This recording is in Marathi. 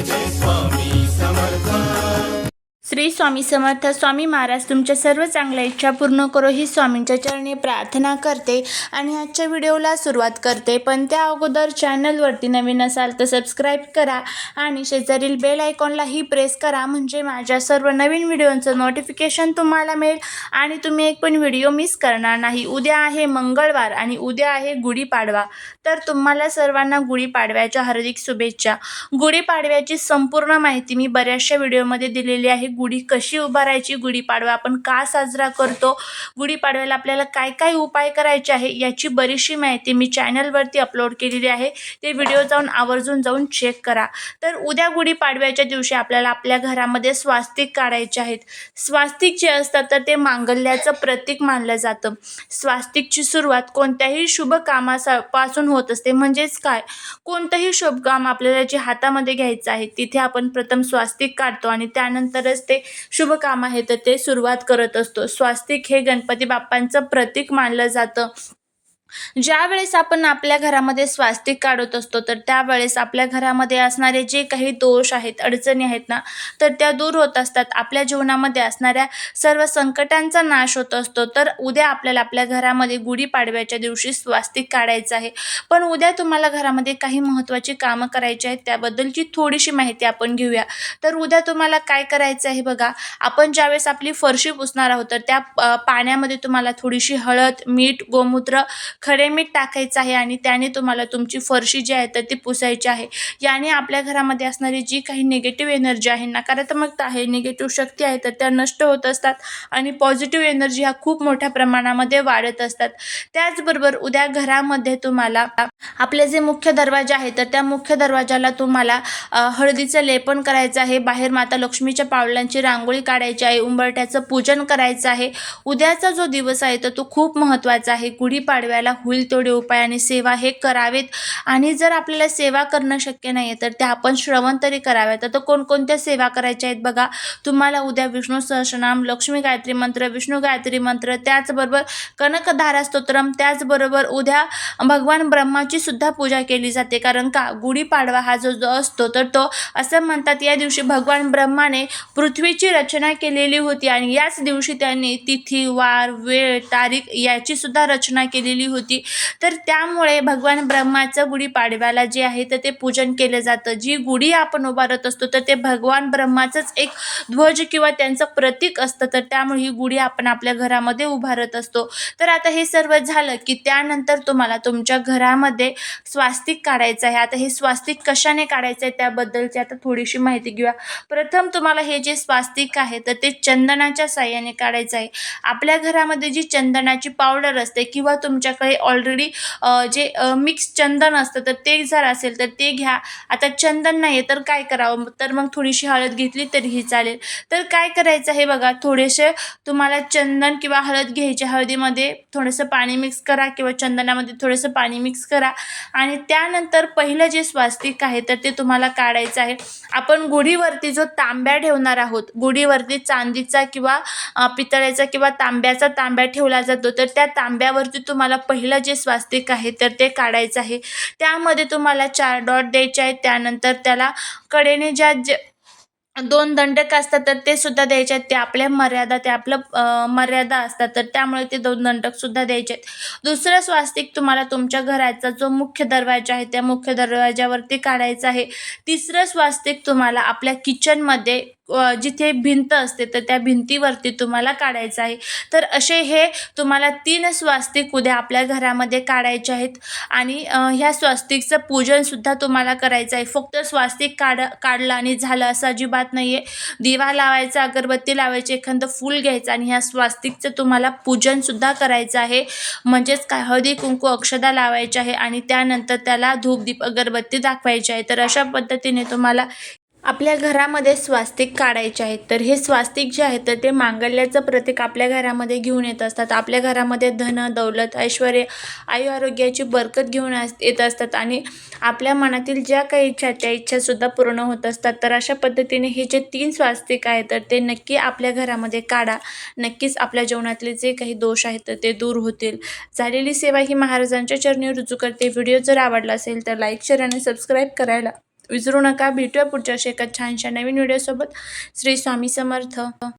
जय जय स्वामी समर्थ श्री स्वामी समर्थ स्वामी महाराज तुमच्या सर्व चांगल्या इच्छा पूर्ण करो ही स्वामींच्या चरणी प्रार्थना करते आणि आजच्या व्हिडिओला सुरुवात करते. पण त्या अगोदर चॅनलवरती नवीन असाल तर सबस्क्राईब करा आणि शेजारील बेल आयकॉनलाही प्रेस करा. म्हणजे माझ्या सर्व नवीन व्हिडिओंचं नोटिफिकेशन तुम्हाला मिळेल आणि तुम्ही एक पण व्हिडिओ मिस करणार नाही. उद्या आहे मंगळवार आणि उद्या आहे गुढीपाडवा. तर तुम्हाला सर्वांना गुढीपाडव्याच्या हार्दिक शुभेच्छा. गुढीपाडव्याची संपूर्ण माहिती मी बऱ्याचशा व्हिडिओमध्ये दिलेली आहे. गुढी कशी उभारायची गुढीपाडवा आपण का साजरा करतो गुढीपाडव्याला आपल्याला काय काय उपाय करायचे आहे याची बरीचशी माहिती मी चॅनलवरती अपलोड केलेली आहे. ते व्हिडिओ जाऊन आवर्जून जाऊन चेक करा. तर उद्या गुढीपाडव्याच्या दिवशी आपल्याला आपल्या घरामध्ये स्वास्तिक काढायचे आहेत. स्वास्तिक जे असतात तर ते मांगल्याचं प्रतीक मानलं जातं. स्वास्तिकची सुरुवात कोणत्याही शुभ कामापासून होत असते. म्हणजेच काय? कोणतंही शुभ काम आपल्याला जे हातामध्ये घ्यायचं आहे तिथे आपण प्रथम स्वास्तिक काढतो आणि त्यानंतरच ते शुभ काम आहे तर ते सुरुवात करत असतो. स्वास्तिक हे गणपती बाप्पांचं प्रतीक मानलं जातं. ज्यावेळेस आपण आपल्या घरामध्ये स्वास्तिक काढत असतो तर त्यावेळेस आपल्या घरामध्ये असणारे जे काही दोष आहेत अडचणी आहेत ना तर त्या दूर होत असतात. आपल्या जीवनामध्ये असणाऱ्या सर्व संकटांचा नाश होत असतो. तर उद्या आपल्याला आपल्या घरामध्ये गुढीपाडव्याच्या दिवशी स्वास्तिक काढायचं आहे. पण उद्या तुम्हाला घरामध्ये काही महत्त्वाची कामं करायची आहेत त्याबद्दलची थोडीशी माहिती आपण घेऊया. तर उद्या तुम्हाला काय करायचं आहे बघा आपण ज्यावेळेस आपली फरशी पुसणार आहोत तर त्या पाण्यामध्ये तुम्हाला थोडीशी हळद मीठ गोमूत्र खडे मीठ टाकायचं आहे आणि त्याने तुम्हाला तुमची फरशी जी आहे तर ती पुसायची आहे. याने आपल्या घरामध्ये असणारी जी काही निगेटिव्ह एनर्जी आहे नकारात्मकता आहे निगेटिव्ह शक्ती आहे तर त्या नष्ट होत असतात आणि पॉझिटिव्ह एनर्जी ह्या खूप मोठ्या प्रमाणामध्ये वाढत असतात. त्याचबरोबर उद्या घरामध्ये तुम्हाला आपले जे मुख्य दरवाजा आहे तर त्या मुख्य दरवाजाला तुम्हाला हळदीचं लेपन करायचं आहे बाहेर माता लक्ष्मीच्या पावलांची रांगोळी काढायची आहे उंबरट्याचं पूजन करायचं आहे. उद्याचा जो दिवस आहे तर तो खूप महत्त्वाचा आहे. गुढीपाडव्याला होईल तेवढे उपाय आणि सेवा हे करावेत. आणि जर आपल्याला सेवा करणं शक्य नाही आहे तर त्या आपण श्रवण तरी कराव्यात तर कोणकोणत्या सेवा करायच्या आहेत बघा. तुम्हाला उद्या विष्णू सहस्रनाम लक्ष्मी गायत्री मंत्र विष्णू गायत्री मंत्र त्याचबरोबर कनकधारा स्तोत्रम त्याचबरोबर उद्या भगवान ब्रह्माची सुद्धा पूजा केली जाते. कारण का? गुढीपाडवा हा जो जो असतो तर तो असं म्हणतात या दिवशी भगवान ब्रह्माने पृथ्वीची रचना केलेली होती. आणि याच दिवशी त्यांनी तिथी वार वेळ तारीख याची सुद्धा रचना केलेली होती. होती. तर त्यामुळे भगवान ब्रह्माचं गुढीपाडव्याला जे आहे तर ते पूजन केलं जातं. जी गुढी आपण उभारत असतो तर ते भगवान ब्रह्माचंच एक ध्वज किंवा त्यांचं प्रतीक असतं. तर त्यामुळे ही गुढी आपण आपल्या घरामध्ये उभारत असतो. तर आता हे सर्व झालं की त्यानंतर तुम्हाला तुमच्या घरामध्ये स्वास्तिक काढायचं आहे. आता हे स्वास्तिक कशाने काढायचं आहे त्याबद्दलची आता थोडीशी माहिती घेऊया. प्रथम तुम्हाला हे जे स्वास्तिक आहे तर ते चंदनाच्या साह्याने काढायचं आहे. आपल्या घरामध्ये जी चंदनाची पावडर असते किंवा तुमच्याकडे ऑलरेडी जे मिक्स चंदन असतं तर ते जर असेल तर ते घ्या. आता चंदन नाही आहे तर काय करावं? तर मग थोडीशी हळद घेतली तरीही चालेल. तर काय करायचं आहे बघा थोडेसे तुम्हाला चंदन किंवा हळद घ्यायची हळदीमध्ये थोडंसं पाणी मिक्स करा किंवा चंदनामध्ये थोडंसं पाणी मिक्स करा. आणि त्यानंतर पहिलं जे स्वास्तिक आहे तर ते तुम्हाला काढायचं आहे. आपण गुढीवरती जो तांब्या ठेवणार आहोत गुढीवरती चांदीचा किंवा पितळ्याचा किंवा तांब्याचा तांब्या ठेवला जातो तर त्या तांब्यावरती तुम्हाला पहिलं पहिलं जे स्वास्तिक आहे तर ते काढायचं आहे. त्यामध्ये तुम्हाला चार डॉट द्यायचे आहेत. त्यानंतर त्याला कडेने ज्या जे दोन दंडक असतात तर ते सुद्धा द्यायचे आहेत. ते आपल्या मर्यादा ते आपलं मर्यादा असतात तर त्यामुळे ते दोन दंडक सुद्धा द्यायचे आहेत. दुसरं स्वास्तिक तुम्हाला तुमच्या घराचा जो मुख्य दरवाजा आहे त्या मुख्य दरवाजावरती काढायचा आहे. तिसरं स्वास्तिक तुम्हाला आपल्या किचनमध्ये जिथे भिंत असते तर त्या भिंतीवरती तुम्हाला काढायचं आहे. तर असे हे तुम्हाला तीन स्वास्तिक उद्या आपल्या घरामध्ये काढायचे आहेत. आणि ह्या स्वास्तिकचं पूजनसुद्धा तुम्हाला करायचं आहे. फक्त स्वास्तिक काढ काढलं आणि झालं असं अजिबात नाही आहे दिवा लावायचा अगरबत्ती लावायची एखादं फूल घ्यायचं आणि ह्या स्वास्तिकचं तुम्हाला पूजनसुद्धा करायचं आहे. म्हणजेच काय हळदी कुंकू अक्षदा लावायची आहे आणि त्यानंतर त्याला धूपदीप अगरबत्ती दाखवायची आहे. तर अशा पद्धतीने तुम्हाला आपल्या घरामध्ये स्वास्तिक काढायचे आहेत. तर हे स्वास्तिक जे आहेत तर ते मांगल्याचं प्रतीक आपल्या घरामध्ये घेऊन येत असतात. आपल्या घरामध्ये धन दौलत ऐश्वर आयु आरोग्याची बरकत घेऊन अस येत असतात. आणि आपल्या मनातील ज्या काही इच्छा त्या इच्छासुद्धा पूर्ण होत असतात. तर अशा पद्धतीने हे जे तीन स्वास्तिक आहेत तर ते नक्की आपल्या घरामध्ये काढा. नक्कीच आपल्या जीवनातले जे काही दोष आहेत तर ते दूर होतील. झालेली सेवा ही महाराजांच्या चरणी रुजू करते. व्हिडिओ जर आवडला असेल तर लाईक शेअर आणि सबस्क्राईब करायला विसरू नका भेटूया पुढच्या अशा एका छानशा नवीन व्हिडिओसोबत. श्री स्वामी समर्थ.